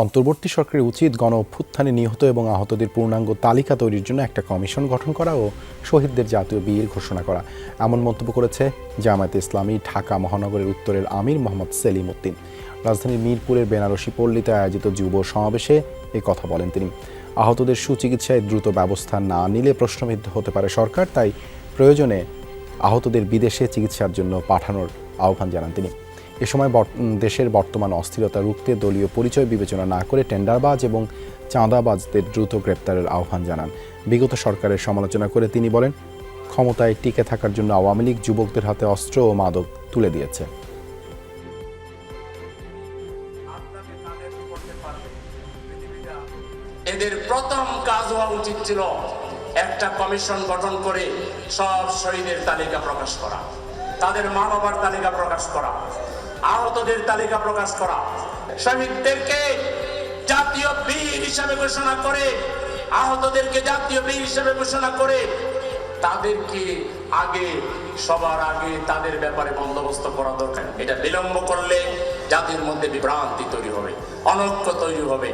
অন্তর্বর্তী সরকারের উচিত গণ অভ্যুত্থানে নিহত এবং আহতদের পূর্ণাঙ্গ তালিকা তৈরির জন্য একটা কমিশন গঠন করা ও শহীদদের জাতীয় বীর ঘোষণা করা। এমন মন্তব্য করেছে জামায়াতে ইসলামী ঢাকা মহানগরের উত্তরের আমির মোহাম্মদ সেলিম উদ্দিন। রাজধানীর মিরপুরের বেনারসি পল্লীতে আয়োজিত যুব সমাবেশে এই কথা বলেন তিনি। আহতদের সুচিকিৎসায় দ্রুত ব্যবস্থা না নিলে প্রশ্নবিদ্ধ হতে পারে সরকার, তাই প্রয়োজনে আহতদের বিদেশে চিকিৎসার জন্য পাঠানোর আহ্বান জানান তিনি। এ সময় দেশের বর্তমান অস্থিরতা রুখতে দলীয় পরিচয় বিবেচনা না করে টেন্ডারবাজ এবং চাঁদাবাজদের দ্রুত গ্রেপ্তারের আহ্বান জানান। বিগত সরকারের সমালোচনা করে তিনি বলেন, ক্ষমতায় টিকে থাকার জন্য আওয়ামী লীগ যুবকদের হাতে অস্ত্র ও মাদক তুলে দিয়েছে। এদের প্রথম কাজ হওয়া উচিত ছিল একটা কমিশন গঠন করে সব শহীদের তালিকা প্রকাশ করা, তাদের মা বাবার তালিকা প্রকাশ করা। আহতদের তালিকা প্রকাশ করা। শহীদদেরকে জাতীয় বীর হিসাবে ঘোষণা করে, আহতদেরকে জাতীয় বীর হিসাবে ঘোষণা করে, তাদেরকে আগে, সবার আগে তাদের ব্যাপারে বন্দোবস্ত করা দরকার। এটা বিলম্ব করলে জাতির মধ্যে বিভ্রান্তি তৈরি হবে, অনৈক্য তৈরি হবে।